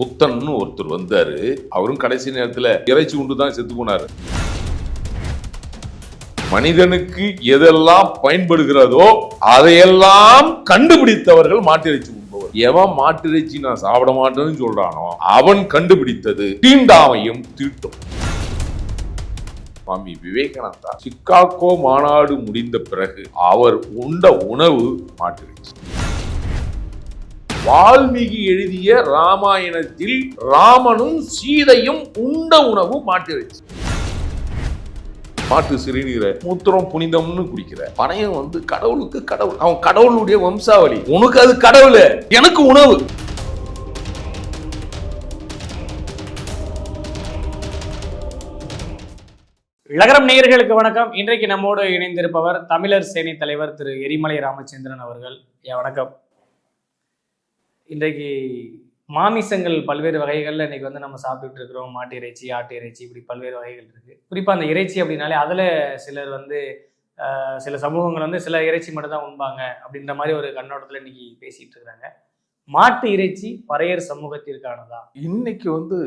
புத்தன்னு ஒருத்தர் வந்தாரு. அவரும் கடைசி நேரத்துல இறைச்சி உண்டு தான் செத்து போனாரு. மனிதனுக்கு எதெல்லாம் பயன்படுகிறதோ அதையெல்லாம் கண்டுபிடித்தவர்கள் மாட்டிறைச்சி உண்பவர். எவன் மாட்டிறைச்சி நான் சாப்பிட மாட்டேன்னு சொல்றானோ அவன் கண்டுபிடித்தது தீண்டாமையும் தீட்டும் சுவாமி விவேகானந்தா சிக்காகோ மாநாடு முடிந்த பிறகு அவர் உண்ட உணவு மாட்டிறைச்சி. வால்மீகி எழுதிய ராமாயணத்தில் ராமனும் சீதையும் உண்ட உணவு மாட்டிறைச்சி மாட்டு சிறுநீரை மூத்திரம் புனிதம்னு குடிக்கிற. பனையன் வந்து கடவுளுக்கு கடவுள் அவன் கடவுளுடைய வம்சாவளி. உனக்கு அது கடவுள் எனக்கு உணவு. இளகரம் நேயர்களுக்கு வணக்கம். இன்றைக்கு நம்மோடு இணைந்திருப்பவர் தமிழர் சேனை தலைவர் திரு எரிமலை ராமச்சந்திரன் அவர்கள். வணக்கம். இன்றைக்கு மாமிசங்கள் பல்வேறு வகைகளில் இன்றைக்கி வந்து நம்ம சாப்பிட்டுட்டு இருக்கிறோம். மாட்டு இறைச்சி ஆட்டு இறைச்சி இப்படி பல்வேறு வகைகள் இருக்குது குறிப்பாக அந்த இறைச்சி அப்படின்னாலே அதில் சிலர் வந்து சில சமூகங்கள் வந்து சில இறைச்சி மட்டும் தான் உண்பாங்க அப்படின்ற மாதிரி ஒரு கண்ணோட்டத்தில் இன்னைக்கு பேசிகிட்டு இருக்கிறாங்க. மாட்டு இறைச்சி பறையர் சமூகத்திற்கானதா? இன்னைக்கு வந்து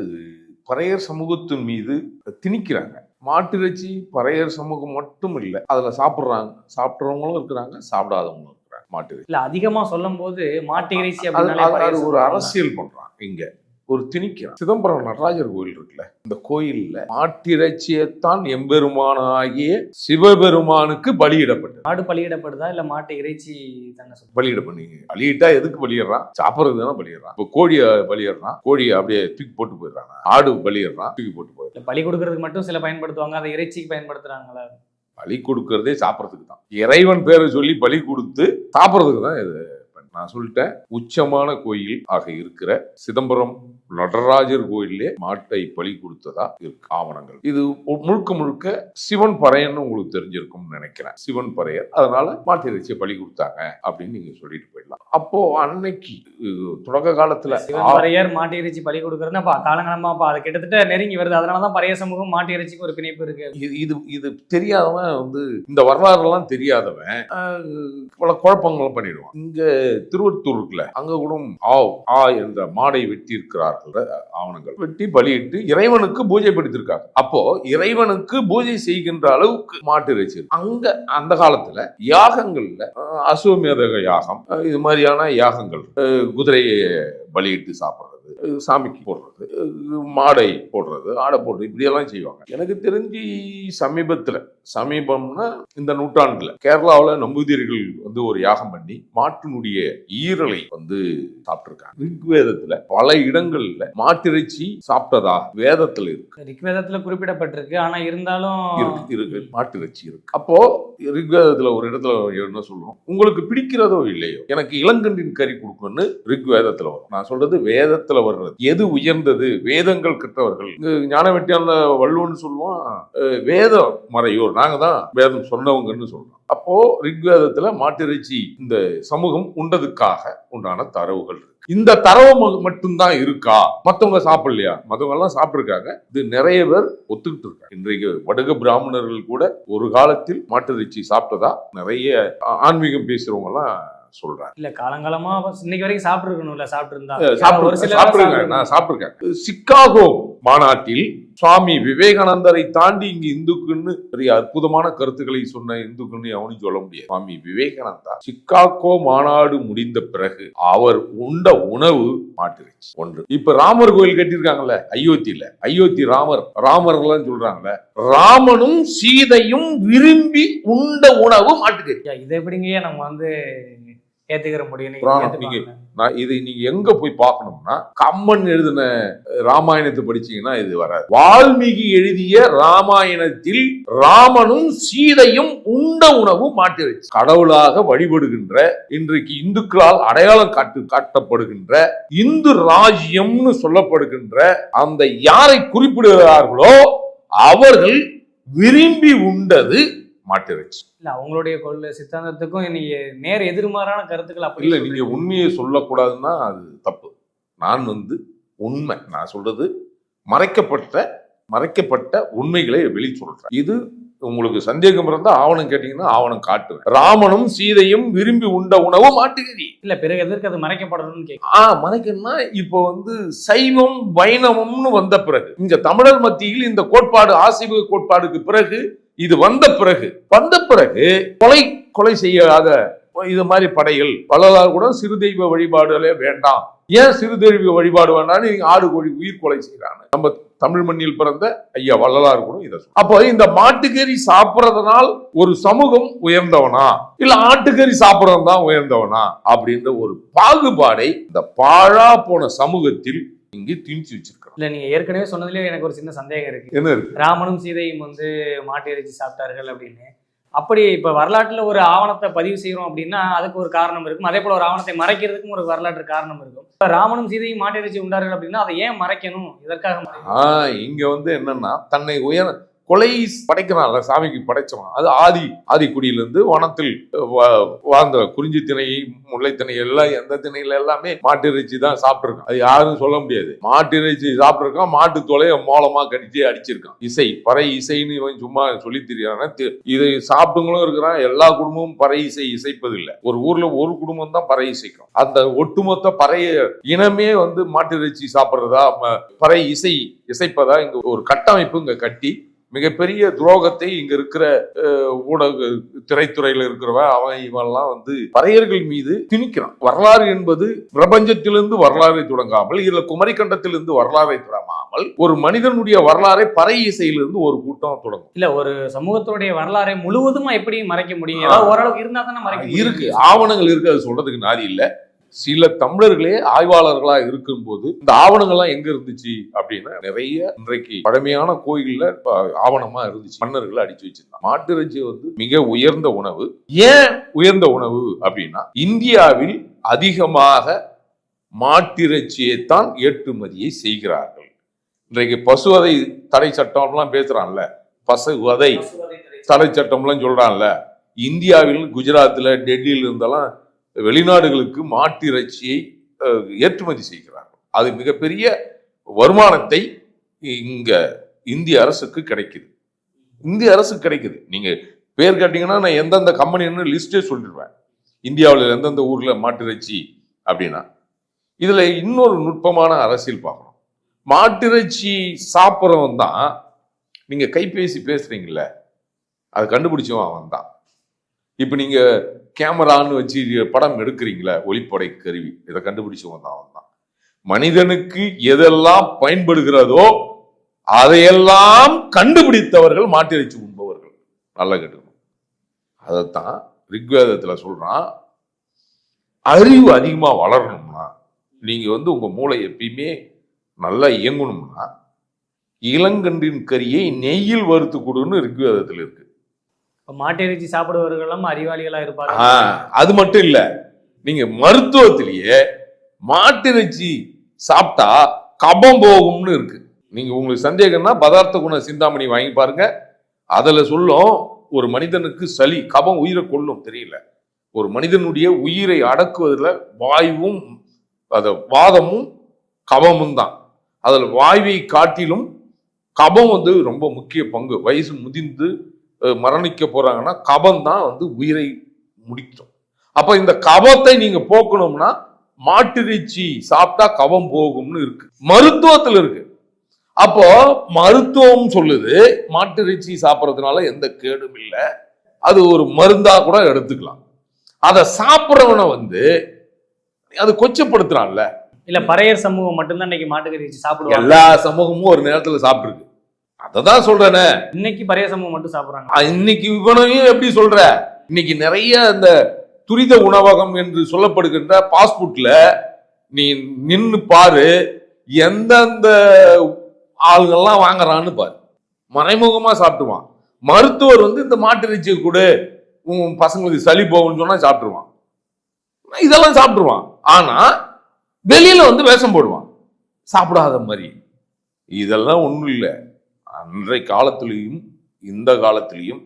பறையர் சமூகத்தின் மீது திணிக்கிறாங்க. மாட்டு இறைச்சி பறையர் சமூகம் மட்டும் இல்லை அதில் சாப்பிட்றாங்க. சாப்பிட்றவங்களும் இருக்கிறாங்க சாப்பிடாதவங்களும் மாட்டு இல்ல அதிகமா சொல்லும் போது மாட்டு இறைச்சி அது ஒரு. அரசியல் பண்றான். இங்க ஒரு திணிக்கிறான். சிதம்பரம் நடராஜர் கோயில் இருக்குல்ல இந்த கோயில்ல மாட்டிறைச்சியைத்தான் எம்பெருமானாகிய சிவபெருமானுக்கு பலியிடப்பட்டது. மாடு பலியிடப்படுதா இல்ல மாட்டு இறைச்சி தானே பலியிட பண்ணி பலியிட்டா எதுக்கு பலியிடுறான்? சாப்பிட்றது தானே பலியிடுறான். இப்போ கோழியை பலியிடுறான். கோழியை அப்படியே தூக்கி போட்டு போயிடுறான். ஆடு பலியிடுறான். தூக்கி போட்டு போயிடுறான். இல்ல பலி கொடுக்கறதுக்கு மட்டும் சில பயன்படுத்துவாங்க அதை இறைச்சிக்கு பயன்படுத்துறாங்களா? பலி கொடுக்கறதே சாப்பிட்றதுக்கு தான். இறைவன் பேரை சொல்லி பலி கொடுத்து சாப்பிட்றதுக்கு தான் இது. நான் சொல்லிட்டேன் உச்சமான கோயில் ஆக இருக்கிற சிதம்பரம் நடராஜர் கோயிலே மாட்டை பலி கொடுத்ததா இருக்கு ஆவணங்கள். இது முழுக்க முழுக்க சிவன் பறையன்னு உங்களுக்கு தெரிஞ்சிருக்கும்னு நினைக்கிறேன். சிவன் பறையர். அதனால மாட்டு இறைச்சியை பலி கொடுத்தாங்க அப்படின்னு நீங்க சொல்லிட்டு போயிடலாம். அப்போ அன்னைக்கு தொடக்க காலத்துல சிவன் பறையர் மாட்டு இறைச்சி பலி கொடுக்கறதுன்னா காலங்காலமா அது கிட்டத்தட்ட நெருங்கி வருது. அதனாலதான் பறைய சமூகம் மாட்டு இறைச்சிக்கு ஒரு பிணைப்பு இருக்கு. இது இது தெரியாதவன் வந்து இந்த வரலாறுலாம் தெரியாதவன் பல குழப்பங்களும் பண்ணிடுவான். இங்க திருவத்தூர் இருக்குல்ல அங்க கூட ஆ ஆ என்ற மாடை வெட்டி இருக்கிறார்கள் ஆவணங்கள். வெட்டி பலியிட்டு இறைவனுக்கு பூஜை படுத்திருக்காங்க. அப்போ இறைவனுக்கு பூஜை செய்கின்ற அளவுக்கு மாட்டு இறைச்சி அங்க அந்த காலத்துல யாகங்கள்ல அசுவமேதக அசுவமேத யாகம் இது மாதிரியான யாகங்கள் குதிரையை பலியிட்டு சாப்பிடுறது சாமிக்கு போடுறது மாடை போடுறது ஆடை போடுறது இப்படியெல்லாம் செய்வாங்க. எனக்கு தெரிஞ்சு சமீபத்துல சமீபம்னா இந்த நூற்றாண்டுல கேரளாவுல நம்பூதிரிகள் வந்து ஒரு யாகம் பண்ணி மாட்டினுடைய ஈரலை வந்து சாப்பிட்டிருக்காங்க. ரிக்வேதத்துல பல இடங்கள்ல மாட்டிறைச்சி சாப்பிட்டதா வேதத்துல இருக்கு. ரிக்வேதத்துல குறிப்பிடப்பட்டிருக்கு ஆனா இருந்தாலும் இருக்கு இருக்கு. மாட்டிறைச்சி இருக்கு. அப்போ ரிக்வேதத்துல ஒரு இடத்துல என்ன சொல்றோம்? உங்களுக்கு பிடிக்கிறதோ இல்லையோ எனக்கு இளங்கண்டின் கறி கொடுக்கணும்னு ரிக்வேதத்துல வரும். நான் நான் சொல்றது வேதத்துல வர்றது. எது உயர்ந்தது? வேதங்கள் கற்றவர்கள். இங்க ஞான வள்ளுவன்னு சொல்லுவான் வேதம் மறையோர். நாங்க தான் வேதம் சொன்னவங்கன்னு சொல்றோம். அப்போ ரிக்வேதத்துல மாட்டிறைச்சி இந்த சமூகம் உண்டதுக்காக உண்டான தரவுகள் இருக்கு. இந்த தரவு மட்டும்தான் இருக்கா? மத்தவங்க சாப்பிடலையா? மத்தவங்க எல்லாம் சாப்பிட்டுருக்காங்க. இது நிறைய பேர் ஒத்துக்கிட்டு இருக்காங்க. இன்றைக்கு வடுக பிராமணர்கள் கூட ஒரு காலத்தில் மாட்டிறைச்சி சாப்பிட்டதா? நிறைய ஆன்மீகம் பேசுறவங்க எல்லாம் சொல்றாங்க இல்ல காலங்காலமா இன்னைக்கு வரைக்கும் சாப்பிட்டு இருக்கணும்ல சாப்பிட்டு ஒரு சில சாப்பிட்டுருக்கேன் நான் சாப்பிட்டுருக்கேன் சிக்காகோ மாநாட்டில் சுவாமி விவேகானந்தரை தாண்டி இங்க இந்துக்குன்னு பெரிய அற்புதமான கருத்துக்களை சொன்ன இந்துக்குன்னு எவனும் சொல்ல முடியாது. சுவாமி விவேகானந்தா சிக்காகோ மாநாடு முடிந்த பிறகு அவர் உண்ட உணவு மாட்டிருச்சு ஒன்று. இப்ப ராமர் கோயில் கட்டியிருக்காங்கல்ல அயோத்தியில. அயோத்தி ராமர் ராமர்லாம் சொல்றாங்கல்ல ராமனும் சீதையும் விரும்பி உண்ட உணவு மாட்டுக்கறி ஐயா, இதை எப்படிங்கய்யா நம்ம வந்து ஏத்துக்கிற முடியும். நான் இதை நீங்க எங்க போய் பார்க்கணும்னா கம்மன் எழுதின ராமாயணத்தை படிச்சீங்கன்னா இது வராது வால்மீகி எழுதிய ராமாயணத்தில் ராமனும் சீதையும் உண்ட உணவு மாட்டிருச்சு கடவுளாக வழிபடுகின்ற இன்றைக்கு இந்துக்களால் அடையாளம் காட்டு காட்டப்படுகின்ற இந்து ராஜ்யம்னு சொல்லப்படுகின்ற அந்த யாரை குறிப்பிடுகிறார்களோ அவர்கள் விரும்பி உண்டது மாட்டிருச்சு. இல்ல அவங்களுடைய கொள்கை சித்தாந்தத்துக்கும் நீங்க நேர் எதிர்மாறான கருத்துக்கள் அப்படி இல்ல. நீங்க உண்மையை சொல்லக்கூடாதுன்னா அது தப்பு. நான் வந்து உண்மை நான் சொல்றது மறைக்கப்பட்ட மறைக்கப்பட்ட உண்மைகளை வெளி சொல்றேன். இது உங்களுக்கு சந்தேகம் இருந்தா ஆவணம் கேட்டீங்கன்னா ஆவணம் காட்டுவேன். ராமனும் சீதையும் விரும்பி உண்ட உணவு மாட்டுக்கறி இல்ல பிறகு எதற்கு அது மறைக்கப்படணும்னு ஆ மனைக்கன்னா இப்போ வந்து சைவம் வைணவம்னு வந்த பிறகு இங்க தமிழர் மத்தியில் இந்த கோட்பாடு ஆசிவ கோட்பாடுக்கு பிறகு இது வந்த பிறகு வந்த பிறகு கொலை கொலை செய்யாத இது மாதிரி படைகள் பலதால் கூட சிறு தெய்வ வழிபாடுகளே வேண்டாம். ஏன் சிறு தெய்வ வழிபாடு வேண்டாம்னு ஆடு கோழி உயிர் கொலை செய்யறாங்க நம்ம தமிழ் மண்ணில் பிறந்த ஐயா வள்ளலார் கூட இதை சொல்றாங்க. அப்போ இந்த மாட்டுக்கறி சாப்பிட்றதுனால் ஒரு சமூகம் உயர்ந்தவனா? இல்ல ஆட்டுக்கறி சாப்பிடறவன் தான் உயர்ந்தவனா? அப்படின்ற ஒரு பாகுபாடை இந்த பாழா போன சமூகத்தில் இங்கு திணிச்சு வச்சிருக்கிறோம் இல்ல நீங்க ஏற்கனவே சொன்னதுலயே எனக்கு ஒரு சின்ன சந்தேகம் இருக்கு. என்ன இருக்கு? ராமனும் சீதையும் வந்து மாட்டு இறைச்சி சாப்பிட்டார்கள் அப்படின்னு. அப்படி இப்ப வரலாற்றுல ஒரு ஆவணத்தை பதிவு செய்யறோம் அப்படின்னா அதுக்கு ஒரு காரணம் இருக்கும். அதே போல ஒரு ஆவணத்தை மறைக்கிறதுக்கும் ஒரு வரலாற்று காரணம் இருக்கும். இப்ப ராமனும் சீதையும் மாட்டு இறைச்சி உண்டார்கள் அப்படின்னா அதை ஏன் மறைக்கணும்? இதற்காக இங்க வந்து என்னன்னா தன்னை உயர கொலை படைக்கிறான்ல சாமிக்கு படைச்சவன். அது ஆதி ஆதிக்குடியிலிருந்து வனத்தில் வாழ்ந்த குறிஞ்சி திணை முல்லை திணை எல்லாம் எந்த திணையில எல்லாமே மாட்டு இறைச்சி தான் சாப்பிட்டுருக்கான். அது யாரும் சொல்ல முடியாது. மாட்டு இறைச்சி சாப்பிட்டுருக்கான் மாட்டு தொலைய மூலமா கடிச்சு அடிச்சிருக்கான். இசை பறை இசைன்னு இவன் சும்மா சொல்லி தெரியானா இதை சாப்பிட்டுங்களும் இருக்கிறான் எல்லா குடும்பமும் பறை இசை இசைப்பதில்லை. ஒரு ஊர்ல ஒரு குடும்பம் தான் பறை இசைக்கும். அந்த ஒட்டுமொத்த பறைய இனமே வந்து மாட்டு இறைச்சி சாப்பிட்றதா ம- பறை இசை இசைப்பதா இங்க ஒரு கட்டமைப்பு இங்க கட்டி மிகப்பெரிய துரோகத்தை இங்க இருக்கிற ஊடக திரைத்துறையில இருக்கிறவன் அவன் இவன்லாம் வந்து பறையர்கள் மீது திணிக்கிறான். வரலாறு என்பது பிரபஞ்சத்திலிருந்து வரலாறை தொடங்காமல் இல்ல குமரிக்கண்டத்திலிருந்து வரலாறை தொடங்காமல் ஒரு மனிதனுடைய வரலாறை பறை இசையிலிருந்து ஒரு கூட்டம் தொடங்கும். இல்ல ஒரு சமூகத்துடைய வரலாறை முழுவதுமா எப்படி மறைக்க முடியும்? ஓரளவுக்கு இருந்தா தானே மறைக்க. இருக்கு. ஆவணங்கள் இருக்கு அது சொல்றதுக்கு நாதி இல்ல. சில தமிழர்களே ஆய்வாளர்களா இருக்கும்போது இந்த ஆவணங்கள்லாம் எங்க இருந்துச்சு அப்படின்னா நிறைய இன்றைக்கு பழமையான கோயில்ல ஆவணமா இருந்துச்சு. மன்னர்கள் அடிச்சு வச்சிருந்தாங்க. மாட்டிறைச்சி வந்து மிக உயர்ந்த உணவு. ஏன் உயர்ந்த உணவு அப்படின்னா இந்தியாவில் அதிகமாக மாட்டிறைச்சியை தான் ஏற்றுமதியை செய்கிறார்கள். இன்றைக்கு பசுவதை தடை சட்டம்லாம் பேசுறான்ல. பசுவதை தடை சட்டம்லாம் சொல்றான்ல. இந்தியாவில் குஜராத்தில் டெல்லியில் இருந்தெல்லாம் வெளிநாடுகளுக்கு மாட்டு இறைச்சியை ஏற்றுமதி செய்கிறார்கள். அது மிகப்பெரிய வருமானத்தை இங்க இந்திய அரசுக்கு கிடைக்குது. இந்திய அரசுக்கு கிடைக்குது. நீங்க பேர் கேட்டீங்கன்னா நான் எந்தெந்த கம்பெனின்னு லிஸ்டே சொல்லிடுவேன். இந்தியாவில் எந்தெந்த ஊர்ல மாட்டிறைச்சி அப்படின்னா. இதுல இன்னொரு நுட்பமான அரசியல் பார்க்கணும். மாட்டிறைச்சி சாப்பிட்றவன் தான் நீங்க கைபேசி பேசுறீங்கல்ல அதை கண்டுபிடிச்சவன் அவன் தான். இப்போ நீங்க கேமரான்னு வச்சு படம் எடுக்கிறீங்களே ஒளிப்படை கருவி. இதை கண்டுபிடிச்சவங்க தான் அவன் தான். மனிதனுக்கு எதெல்லாம் பயன்படுகிறதோ அதையெல்லாம் கண்டுபிடித்தவர்கள் மாட்டிறைச்சி உண்பவர்கள். நல்லா கேட்டுக்கணும் அதைத்தான் ரிக்வேதத்தில் சொல்கிறான் அறிவு அதிகமாக வளரணும்னா நீங்கள் வந்து உங்கள் மூளை எப்பயுமே நல்லா இயங்கணும்னா இளங்கன்றின் கரியை நெய்யில் வறுத்து கொடுன்னு ரிக்வேதத்தில் இருக்கு. இப்போ மாட்டு இறைச்சி சாப்பிடுபவர்களும் அறிவாளிகளா இருப்பாங்க அது மட்டும் இல்லை. நீங்கள் மருத்துவத்திலேயே மாட்டிறைச்சி சாப்பிட்டா கபம் போகும்னு இருக்கு. நீங்கள் உங்களுக்கு சந்தேகம்னா பதார்த்த குண சிந்தாமணி வாங்கி பாருங்க. அதில் சொல்லும் ஒரு மனிதனுக்கு சளி கபம் உயிரை கொள்ளும் தெரியல. ஒரு மனிதனுடைய உயிரை அடக்குவதில் வாயுவும் அது வாதமும் கபமும் தான். அதில் வாயுவை காட்டிலும் கபம் வந்து ரொம்ப முக்கிய பங்கு. வயசு முதிர்ந்து மரணிக்க போறாங்கன்னா கபம் தான் வந்து உயிரை முடிக்கும். அப்ப இந்த கபத்தை நீங்க போக்கணும்னா மாட்டிறைச்சி சாப்பிட்டா கபம் போகும்னு இருக்கு. மருத்துவத்துல இருக்கு. அப்போ மருத்துவம் சொல்லுது மாட்டிறைச்சி சாப்பிட்றதுனால எந்த கேடும் இல்லை. அது ஒரு மருந்தா கூட எடுத்துக்கலாம். அதை சாப்பிட்றவனை வந்து அது கொச்சப்படுத்துறான்ல. இல்ல பறையர் சமூகம் மட்டும்தான் இன்னைக்கு மாட்டு இறைச்சி சாப்பிடுவாங்க. எல்லா சமூகமும் ஒரு நேரத்துல சாப்பிட்டுருக்கு. அததான் சொல்றேனே. இன்னைக்கு பறையர் சமூகம் மட்டும் சாப்பிடுறாங்க. இன்னைக்கு இவனையும் எப்படி சொல்ற? இன்னைக்கு நிறைய இந்த துரித உணவகம் என்று சொல்லப்படுகின்ற பாஸ்புட்ல நீ நின்னு பாரு எந்தெந்த ஆளுங்கள்லாம் வாங்குறான்னு பாரு. மறைமுகமா சாப்பிட்டுருவான் மருத்துவர் வந்து இந்த மாட்டிறைச்சியை கொடு உன் பசங்களுக்கு சளி போகும்னு சொன்னா சாப்பிட்டுருவான். இதெல்லாம் சாப்பிட்டுருவான். ஆனா வெளியில வந்து வேஷம் போடுவான். சாப்பிடாத மாதிரி. இதெல்லாம் ஒண்ணும் இல்லை. அன்றைய காலத்திலையும் இந்த காலத்திலையும்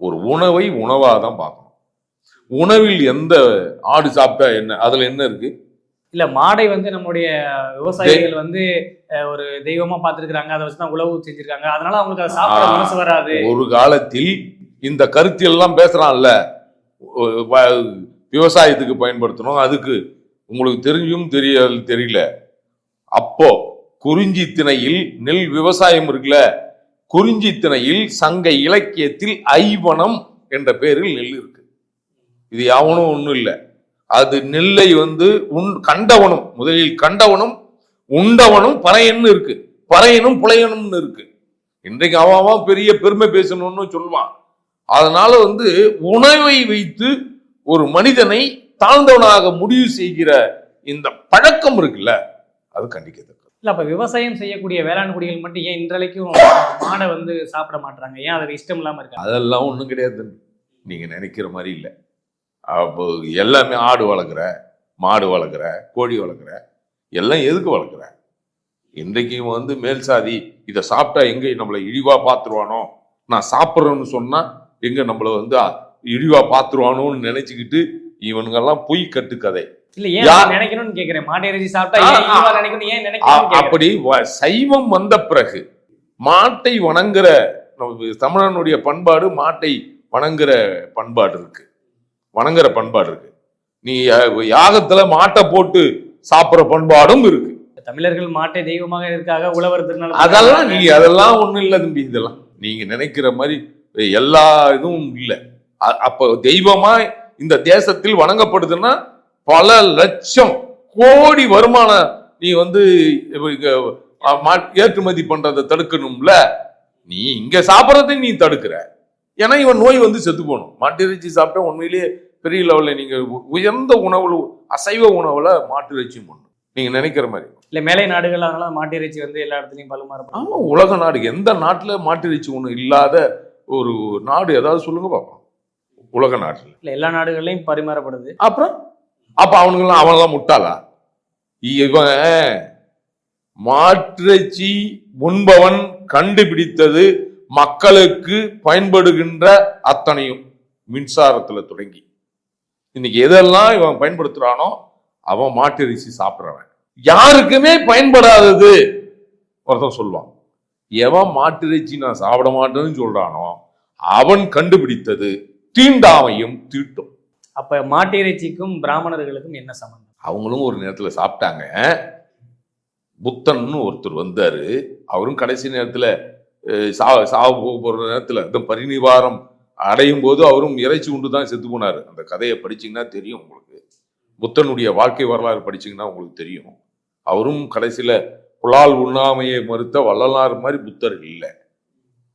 ஒரு உணவை உணவாக தான் பார்க்கணும். உணவில் எந்த ஆடு சாப்பிட்டா என்ன அதுல என்ன இருக்கு? இல்ல மாடை வந்து நம்முடைய விவசாயிகள் வந்து ஒரு தெய்வமா பார்த்திருக்காங்க அதை வச்சுதான் உழவு செஞ்சிருக்காங்க. அதனால அவங்களுக்கு அதை சாப்பிட. மனசு வராது. ஒரு காலத்தில் இந்த கருத்தியல் எல்லாம் பேசுறான்ல விவசாயத்துக்கு பயன்படுத்தணும். அதுக்கு உங்களுக்கு தெரிஞ்சும் தெரிய தெரியல. அப்போ குறிஞ்சி திணையில் நெல் விவசாயம் இருக்குல்ல? குறிஞ்சி திணையில் சங்க இலக்கியத்தில் ஐவனம் என்ற பெயரில் நெல் இருக்கு. இது யாவனும் ஒன்றும் இல்லை. அது நெல்லை வந்து உண் கண்டவனும் முதலில் கண்டவனும் உண்டவனும் பறையன்னு இருக்கு. பறையனும் புலையனும்னு இருக்கு. இன்றைக்கு அவன் அவன் பெரிய பெருமை பேசணும்னு சொல்லுவான். அதனால வந்து உணவை வைத்து ஒரு மனிதனை தாழ்ந்தவனாக முடிவு செய்கிற இந்த பழக்கம் இருக்குல்ல? அது கண்டிக்கிறது இல்லை அப்போ விவசாயம் செய்யக்கூடிய வேளாண் குடிகள் மட்டும் ஏன் இன்றளைக்கும் மாடை வந்து சாப்பிட மாட்டாங்க ஏன் அதுக்கு இஷ்டம் இல்லாமல் இருக்கு அதெல்லாம் ஒன்றும் கிடையாது. நீங்கள் நினைக்கிற மாதிரி இல்லை. அப்போ எல்லாமே ஆடு வளர்க்குற மாடு வளர்க்குற கோழி வளர்க்குற எல்லாம் எதுக்கு வளர்க்குற? இன்றைக்கு வந்து மேல் சாதி இதை சாப்பிட்டா எங்கே நம்மளை இழிவாக பார்த்துருவானோ? நான் சாப்பிட்றேன்னு சொன்னால் எங்கே நம்மளை வந்து இழிவாக பார்த்துருவானோன்னு நினச்சிக்கிட்டு இவனுங்கெல்லாம் பொய் கட்டுக்கதை. அப்படி சைவம் வந்த பிறகு மாட்டை வணங்குற தமிழனுடைய பண்பாடு மாட்டை வணங்குற பண்பாடு இருக்கு. வணங்குற பண்பாடு இருக்கு. நீ யாகத்துல மாட்டை போட்டு சாப்பிடுற பண்பாடும் இருக்கு. தமிழர்கள் மாட்டை தெய்வமாக இருக்காக உழவர் திருநாள் அதெல்லாம் நீ அதெல்லாம் ஒண்ணும் இல்ல தம்பி இதெல்லாம். நீங்க நினைக்கிற மாதிரி எல்லா இதுவும் இல்ல. அப்ப தெய்வமா இந்த தேசத்தில் வணங்கப்படுதுன்னா பல லட்சம் கோடி வருமானம் நீ வந்து ஏற்றுமதி பண்றதை தடுக்கணும்ல? நீ இங்க சாப்பிட்றதை நீ தடுக்கிற. ஏன்னா இவன் நோய் வந்து செத்து போகணும். மாட்டு இறைச்சி சாப்பிட்டா உண்மையிலேயே பெரிய லெவல்ல நீங்க உ- உயர்ந்த உணவுல அசைவ உணவுல மாட்டு இறைச்சியும் பண்ணும் நீங்க நினைக்கிற மாதிரி. இல்ல மேலை நாடுகள் அதனால மாட்டு இறைச்சி வந்து எல்லா இடத்துலயும் பலுமாறு ஆமா உலக நாடு. எந்த நாட்டுல மாட்டு இறைச்சி ஒண்ணு இல்லாத ஒரு நாடு? ஏதாவது சொல்லுங்க பார்ப்போம் உலக நாட்டுல. இல்ல எல்லா நாடுகள்லயும் பரிமாறப்படுது. அப்புறம்? அப்ப அவனுங்கெல்லாம் தான் முட்டாளா? இவன் மாற்றச்சி உண்பவன் கண்டுபிடித்தது மக்களுக்கு பயன்படுகின்ற அத்தனையும் மின்சாரத்துல தொடங்கி. இன்னைக்கு எதெல்லாம் இவன் பயன்படுத்துறானோ அவன் மாட்டிறைச்சி சாப்பிட்றவன். யாருக்குமே பயன்படாதது ஒருத்தன் சொல்லுவான். எவன் மாட்டிறைச்சி நான் சாப்பிட மாட்டேன்னு சொல்றானோ அவன் கண்டுபிடித்தது தீண்டாமையும் தீட்டும். அப்போ மாட்டு இறைச்சிக்கும் பிராமணர்களுக்கும் என்ன சம்மந்தம் அவங்களும் ஒரு நேரத்தில் சாப்பிட்டாங்க. புத்தன்னு ஒருத்தர் வந்தார். அவரும் கடைசி நேரத்தில் அஹ், சா சாவு போக போகிற நேரத்தில் இந்த பரிநிவாரம் அடையும் போது அவரும் இறைச்சி உண்டு தான் செத்து போனாரு. அந்த கதையை படிச்சீங்கன்னா தெரியும் உங்களுக்கு. புத்தனுடைய வாழ்க்கை வரலாறு படிச்சீங்கன்னா உங்களுக்கு தெரியும். அவரும் கடைசியில் புலால் உண்ணாமையை மறுத்த வள்ளலார் மாதிரி புத்தர் இல்லை.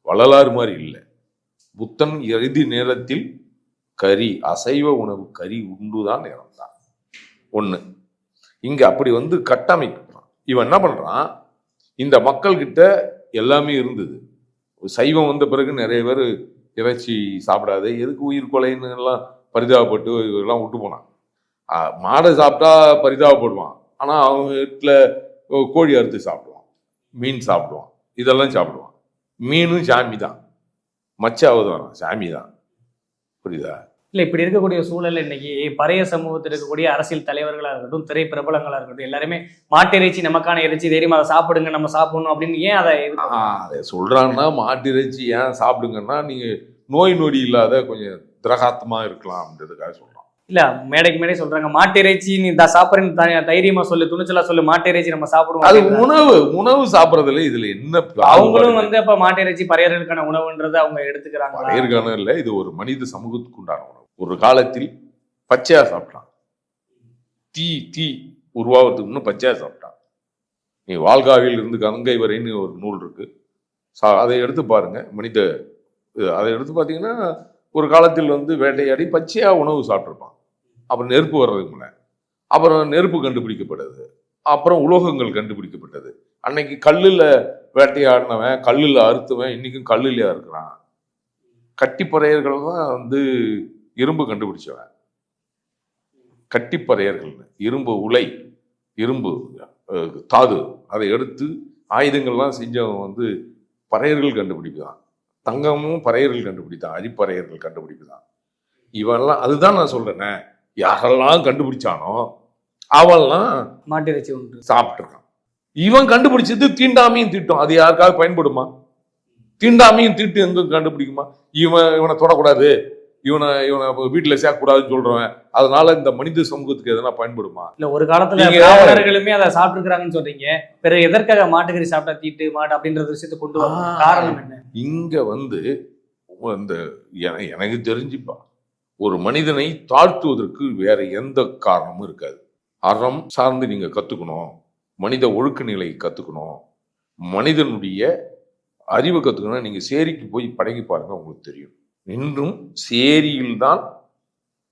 வள்ளலார் மாதிரி இல்லை. புத்தன் இறுதி நேரத்தில் கறி அசைவ உணவு கறி உண்டுதான் இறந்தான் ஒன்று இங்கே அப்படி வந்து கட்டமைக்கிறான் இவன் என்ன பண்ணுறான் இந்த மக்கள்கிட்ட எல்லாமே இருந்தது. சைவம் வந்த பிறகு நிறைய பேர் இறைச்சி சாப்பிடாது எதுக்கு உயிர் கொலைன்னு எல்லாம் பரிதாபப்பட்டு இதெல்லாம் விட்டு போனான் மாடை சாப்பிட்டா பரிதாபப்படுவான். ஆனால் அவங்க வீட்டில் கோழி அறுத்து சாப்பிடுவான். மீன் சாப்பிடுவான். இதெல்லாம் சாப்பிடுவான். மீனும் சாமி தான் மச்சாவது வரான் சாமி தான் புரியுதா? இல்ல இப்படி இருக்கக்கூடிய சூழல் இன்னைக்கு பறைய சமூகத்தில் இருக்கக்கூடிய அரசியல் தலைவர்களா இருக்கட்டும் திரை பிரபலங்களா இருக்கட்டும் எல்லாருமே மாட்டு இறைச்சி நமக்கான இறைச்சி தெரியுமா அதை சாப்பிடுங்க நம்ம சாப்பிடணும் அப்படின்னு ஏன் அதை அதை சொல்றான்னா மாட்டு இறைச்சி ஏன் சாப்பிடுங்கன்னா நீங்க நோய் நொடி இல்லாத கொஞ்சம் திரகாத்தமா இருக்கலாம்ன்றதுக்காக சொல்றான் இல்ல மேடைக்கு மேடை சொல்றாங்க மாட்டு இறைச்சி நீ தான் சாப்பிடுறேன்னு தைரியமா சொல்லு துணிச்சலா சொல்லு மாட்டு இறைச்சி நம்ம சாப்பிடுவோம் அது. உணவு உணவு சாப்பிடுறதுல இதுல என்ன அவங்களும் வந்து அப்ப மாட்டு இறைச்சி பறையர்களுக்கான உணவுன்றதை அவங்க எடுத்துக்கிறாங்க. பழையர்கான இல்ல இது ஒரு மனித சமூகத்துக்கு உண்டான உணவு. ஒரு காலத்தில் பச்சையா சாப்பிட்டான் தீ தீ உருவாகிறதுக்கு முன்னும் பச்சையா சாப்பிட்டான் நீ வாழ்காவில் இருந்து கங்கை வரைன்னு ஒரு நூல் இருக்கு. சா- அதை எடுத்து பாருங்க மனித அதை எடுத்து பார்த்தீங்கன்னா ஒரு காலத்தில் வந்து வேட்டையாடி பச்சையா உணவு சாப்பிட்ருப்பான் அப்புறம் நெருப்பு வர்றதுக்கு அப்புறம் நெருப்பு கண்டுபிடிக்கப்படுது அப்புறம் உலோகங்கள் கண்டுபிடிக்கப்பட்டது. அன்னைக்கு கல்லில் வேட்டையாடினவன் கல்லில் அறுத்தவன் இன்றைக்கும் கல்லுலயா இருக்கிறான். கட்டிப்பறையர்கள் தான் வந்து இரும்பு கண்டுபிடிச்சவன். கட்டிப்பறையர்கள் இரும்பு உலை இரும்பு தாது அதை எடுத்து ஆயுதங்கள்லாம் செஞ்சவன் வந்து பறையர்கள் கண்டுபிடிப்பு தான் தங்கமும் பறையர்கள் கண்டுபிடித்தான் அரிப்பறையர்கள் கண்டுபிடிப்பு தான் இவெல்லாம் அதுதான் நான் சொல்றேனே. யாரெல்லாம் கண்டுபிடிச்சானோ அவன்லாம் மாட்டு இறைச்சி உண்டு சாப்பிட்டுருக்கான். இவன் கண்டுபிடிச்சது தீண்டாமையும் திட்டம். அது யாருக்காவது பயன்படுமா? தீண்டாமையும் திட்டு எங்க கண்டுபிடிக்குமா? இவன் இவனை தொடக்கூடாது. இவனை இவனை வீட்டுல சேர்க்கக்கூடாதுன்னு சொல்றவன். அதனால இந்த மனித சமூகத்துக்கு எதனா பயன்படுமா? இல்ல ஒரு காலத்துல பிராமணர்களுமே அதை சாப்பிட்டுருக்காங்கன்னு சொல்றீங்க. பிறகு எதற்காக மாட்டுக்கறி சாப்பிட்டா தீட்டு மாட்டு அப்படின்ற விஷயத்தை கொண்டு வர. காரணம் என்ன? இங்க வந்து இந்த என- எனக்கு தெரிஞ்சுப்பா. ஒரு மனிதனை தாழ்த்துவதற்கு வேற எந்த காரணமும் இருக்காது. அறம் சார்ந்து நீங்க கத்துக்கணும். மனித ஒழுக்க நிலை கத்துக்கணும். மனிதனுடைய அறிவை கத்துக்கணும் நீங்க சேரிக்கு போய் படகி பாருங்க உங்களுக்கு தெரியும். இன்றும் சேரியில்தான்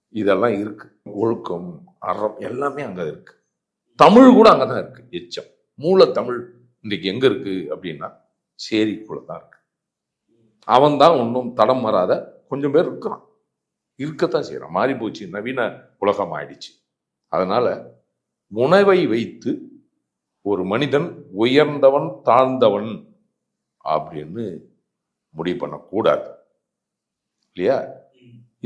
இதெல்லாம் இருக்கு. ஒழுக்கம் அறம் எல்லாமே அங்க இருக்கு. தமிழ் கூட அங்கதான் இருக்கு. எச்சம். மூல தமிழ் இன்னைக்கு எங்க இருக்கு அப்படின்னா சேரிக்குள்ள தான் இருக்கு. அவன் தான் ஒன்றும் தடம் மாறாத கொஞ்சம் பேர் இருக்கிறான் இருக்கத்தான் செய்கிறோம் மாறி போச்சு நவீன உலகம் ஆயிடுச்சு அதனால் உணவை வைத்து ஒரு மனிதன் உயர்ந்தவன் தாழ்ந்தவன் அப்படின்னு முடிவு பண்ணக்கூடாது. இல்லையா?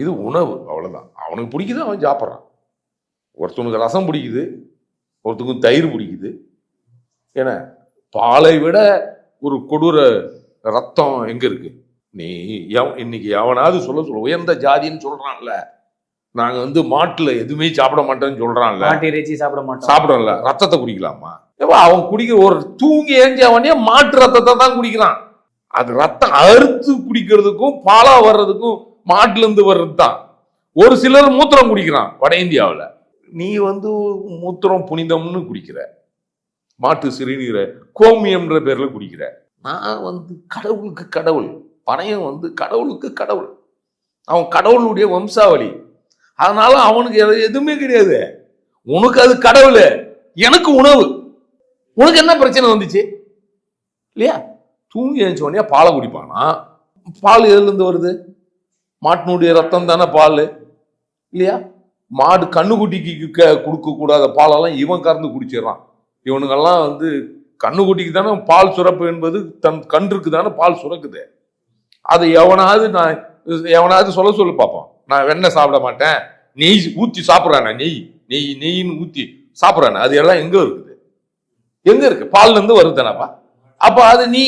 இது உணவு அவ்வளோதான் அவனுக்கு பிடிக்குது அவன் சாப்பிட்றான். ஒருத்தனுக்கு ரசம் பிடிக்குது ஒருத்தனுக்கு தயிர் பிடிக்குது. ஏன்னா பாலை விட ஒரு கொடூர ரத்தம் எங்கே இருக்குது நீ எவ- இன்னைக்கு எவனாவது சொல்ல சொல்ல உயர்ந்த ஜாதின்னு சொல்றான்ல. நாங்க வந்து மாட்டுல எதுவுமே சாப்பிட மாட்டோம்னு சொல்றான்ல. மாட்டு இறைச்சி சாப்பிட மாட்டோம். சாப்பிடல ரத்தத்தை குடிக்கலாமா? ஏப்பா, அவன் குடிக்க ஒரு தூங்கி ஏஞ்சி அவனே மாட்டு ரத்தத்தை தான் குடிக்கிறான். அது ரத்தம் அறுத்து குடிக்கிறதுக்கும் பாலா வர்றதுக்கும் மாட்டுல இருந்து வர்றது தான் ஒரு சிலர் மூத்திரம் குடிக்கிறான் வட இந்தியாவுல. நீ வந்து மூத்திரம் புனிதம்னு குடிக்கிற. மாட்டு சிறுநீரை கோமியம்ன்ற பேர்ல குடிக்கிற. நான் வந்து கடவுளுக்கு கடவுள். பனையன் வந்து கடவுளுக்கு கடவுள். அவன் கடவுளுடைய வம்சாவளி. அதனால அவனுக்கு எது- எதுவுமே கிடையாது. உனக்கு அது கடவுள். எனக்கு உணவு. உனக்கு என்ன பிரச்சனை வந்துச்சு? இல்லையா? தூங்கி எழுந்த உடனே பாலை குடிப்பானா? பால் எதுலேருந்து வருது? மாட்டினுடைய ரத்தம் தானே பால். இல்லையா? மாடு கண்ணுக்குட்டிக்கு க- கொடுக்கக்கூடாத பாலெல்லாம் இவன் கறந்து குடிச்சிடுறான். இவனுங்கெல்லாம் வந்து கண்ணுக்குட்டிக்கு தானே பால் சுரப்பு என்பது தன் கன்றுக்கு தானே பால் சுரக்குது. அது எவனாவது நான் எவனாவது சொல்ல சொல்லு பார்ப்போம் நான் வெண்ணெய் சாப்பிட மாட்டேன். நெய் ஊற்றி சாப்பிட்றானே நெய். நெய் நெய்ன்னு ஊற்றி சாப்பிட்றானே. அது எல்லாம் எங்கே இருக்குது? எங்கே இருக்கு? பால்லேருந்து வருதுனாப்பா வருது அது நீ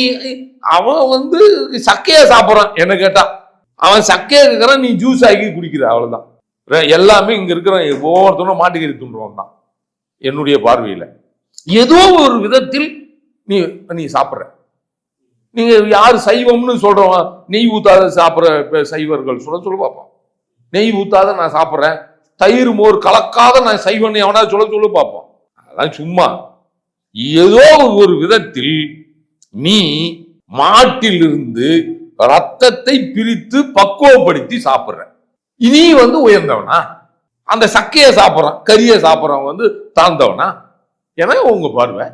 அவன் வந்து சக்கையை சாப்பிட்றான் என்ன கேட்டா. அவன் சக்கையை இருக்கிறான் நீ ஜூஸ் ஆக்கி குடிக்கிற அவ்வளோதான் எல்லாமே இங்கே இருக்கிற ஒவ்வொருத்தரும் மாட்டுக்கறி துண்டுறவன் தான் என்னுடைய பார்வையில். ஏதோ ஒரு விதத்தில் நீ நீ சாப்பிட்ற. நீங்க யார் சைவம்னு சொல்றோம் நெய் ஊத்தாத சாப்பிட்ற சைவர்கள் சொல்ல சொல்ல பார்ப்போம். நெய் ஊத்தாத நான் சாப்பிட்றேன். தயிர் மோர் கலக்காத நான் சைவன் எவனா சொல்ல சொல்ல பார்ப்போம். அதெல்லாம் சும்மா. ஏதோ ஒரு விதத்தில் நீ மாட்டிலிருந்து ரத்தத்தை பிரித்து பக்குவப்படுத்தி சாப்பிட்ற. இனி வந்து உயர்ந்தவனா? அந்த சக்கையை சாப்பிட்றான் கறியை சாப்பிட்றவன் வந்து தாழ்ந்தவனா? என உங்க பார்வை.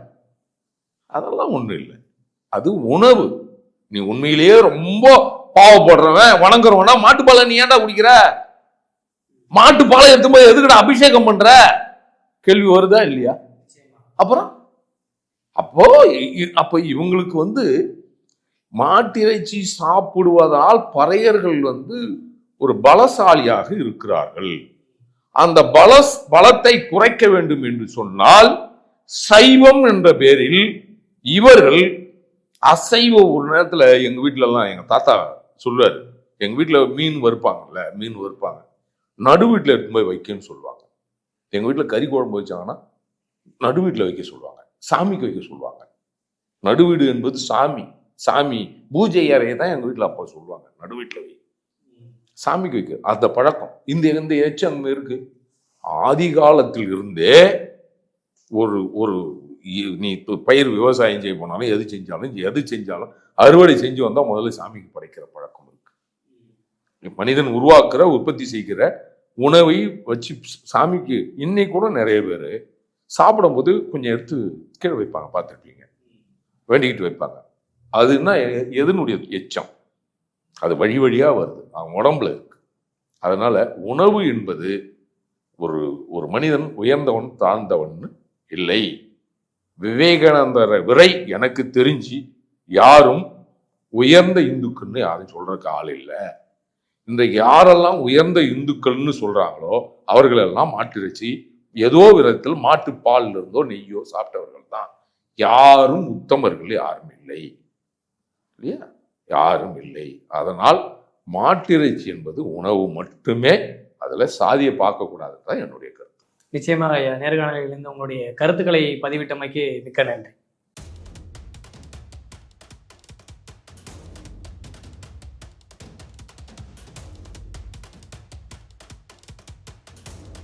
அதெல்லாம் ஒன்றும் இல்லை. அது உணவு. நீ உண்மையிலேயே ரொம்ப பாவப்படுறவன் வணங்குறவனா மாட்டுப்பாலை நீ ஏன்டா குடிக்கிற? மாட்டுப்பாலை எடுத்து போய் எதுக்குடா அபிஷேகம் பண்ற? கேள்வி வருதா இல்லையா? அப்புறம்? அப்போ இ- அப்ப இவங்களுக்கு வந்து மாட்டிறைச்சி சாப்பிடுவதால் பறையர்கள் வந்து ஒரு பலசாலியாக இருக்கிறார்கள். அந்த பல பலத்தை குறைக்க வேண்டும் என்று சொன்னால் சைவம் என்ற பேரில் இவர்கள் அசைவ ஒரு நேரத்தில் எங்கள் வீட்டிலலாம் எங்கள் தாத்தா சொல்லுவார் எங்கள் வீட்டில் மீன் வறுப்பாங்கல்ல மீன் வறுப்பாங்க. நடு வீட்டில் எடுத்து போய் வைக்கன்னு சொல்லுவாங்க. எங்கள் வீட்டில் கறி குழம்பு வச்சாங்கன்னா நடு வீட்டில் வைக்க சொல்லுவாங்க. சாமிக்கு வைக்க சொல்லுவாங்க. நடுவீடு என்பது சாமி. சாமி பூஜை அறையை தான் எங்கள் வீட்டில் அப்பா சொல்லுவாங்க. நடு வீட்டில் வை. சாமிக்கு வைக்க. அந்த பழக்கம். இந்த இந்த எச்சம் இருக்கு? ஆதி காலத்தில் இருந்தே ஒரு ஒரு நீ பயிர் விவசாயம் செய்ய போனாலும் எது செஞ்சாலும் எது செஞ்சாலும் அறுவடை செஞ்சு வந்தால் முதல்ல சாமிக்கு படைக்கிற பழக்கம் இருக்கு. மனிதன் உருவாக்குற உற்பத்தி செய்கிற உணவை வச்சு சாமிக்கு இன்னைக்கு கூட நிறைய பேர் சாப்பிடும்போது கொஞ்சம் எடுத்து கீழே வைப்பாங்க பார்த்துருப்பீங்க. வேண்டிக்கிட்டு வைப்பாங்க. அதுன்னா எ- எதனுடைய எச்சம்? அது வழி வழியாக வருது. அவன் உடம்புல இருக்கு. அதனால உணவு என்பது ஒரு ஒரு மனிதன் உயர்ந்தவன் தாழ்ந்தவன் இல்லை. விவேகானந்தர் விரை எனக்கு தெரிஞ்சு யாரும் உயர்ந்த இந்துக்கள்னு யாரும் சொல்றதுக்கு ஆள் இல்லை. இன்றைக்கு யாரெல்லாம் உயர்ந்த இந்துக்கள்னு சொல்றாங்களோ அவர்களெல்லாம் மாட்டிறைச்சி ஏதோ விதத்தில் மாட்டுப்பாலில் இருந்தோ நெய்யோ சாப்பிட்டவர்கள் தான் யாரும் உத்தமர்கள் யாரும் இல்லை. இல்லையா? யாரும் இல்லை. அதனால் மாட்டிறைச்சி என்பது உணவு மட்டுமே. அதில் சாதியை பார்க்கக்கூடாது தான் என்னுடைய கருத்து. நிச்சயமாக நேர்காணலில் இருந்து உங்களுடைய கருத்துக்களை பதிவிட்டமைக்கு மிக்க நன்றி.